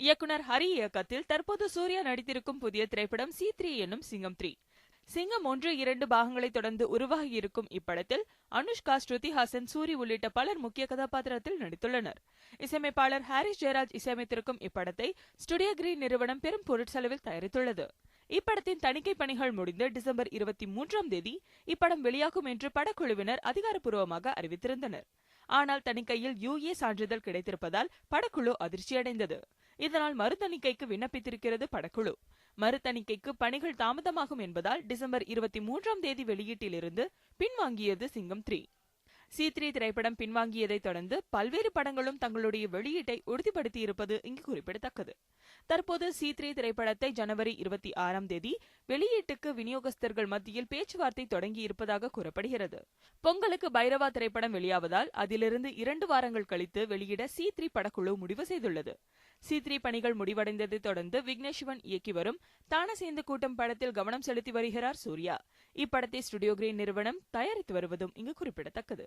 இயக்குனர் ஹரி இயக்கத்தில் தற்போது சூர்யா நடித்திருக்கும் புதிய திரைப்படம் சி த்ரீ என்னும் சிங்கம் த்ரீ. சிங்கம் ஒன்று இரண்டு பாகங்களை தொடர்ந்து உருவாகியிருக்கும் இப்படத்தில் அனுஷ்கா ஸ்ருதி ஹாசன் சூரி உள்ளிட்ட பலர் முக்கிய கதாபாத்திரத்தில் நடித்துள்ளனர். இசையமைப்பாளர் ஹாரிஸ் ஜெயராஜ் இசையமைத்திருக்கும் இப்படத்தை ஸ்டுடியோ கிரீன் நிறுவனம் பெரும் பொருட்செலவில் தயாரித்துள்ளது. இப்படத்தின் தணிக்கை பணிகள் முடிந்து டிசம்பர் இருபத்தி மூன்றாம் தேதி இப்படம் வெளியாகும் என்று படக்குழுவினர் அதிகாரப்பூர்வமாக அறிவித்திருந்தனர். ஆனால் தணிக்கையில் யுஏ சான்றிதழ் கிடைத்திருப்பதால் படக்குழு அதிர்ச்சியடைந்தது. இதனால் மறுதணிக்கைக்கு விண்ணப்பித்திருக்கிறது படக்குழு. மறுதணிக்கைக்கு பணிகள் தாமதமாகும் என்பதால் டிசம்பர் இருபத்தி மூன்றாம் தேதி வெளியீட்டிலிருந்து பின்வாங்கியது சிங்கம் த்ரீ. சி த்ரீ திரைப்படம் பின்வாங்கியதைத் தொடர்ந்து பல்வேறு படங்களும் தங்களுடைய வெளியீட்டை உறுதிப்படுத்தியிருப்பது இங்கு குறிப்பிடத்தக்கது. தற்போது சீத்ரே திரைப்படத்தை ஜனவரி இருபத்தி ஆறாம் தேதி வெளியீட்டுக்கு விநியோகஸ்தர்கள் மத்தியில் பேச்சுவார்த்தை தொடங்கி இருப்பதாக கூறப்படுகிறது. பொங்கலுக்கு பைரவா திரைப்படம் வெளியாவதால் அதிலிருந்து இரண்டு வாரங்கள் கழித்து வெளியிட சி த்ரீ படக்குழு முடிவு செய்துள்ளது. சி த்ரீ பணிகள் முடிவடைந்ததை தொடர்ந்து விக்னேஷ்வன் இயக்கி வரும் தான சேர்ந்து கூட்டம் படத்தில் கவனம் செலுத்தி வருகிறார் சூர்யா. இப்படத்தை ஸ்டுடியோ கிரீன் நிறுவனம் தயாரித்து வருவதும் இங்கு குறிப்பிடத்தக்கது.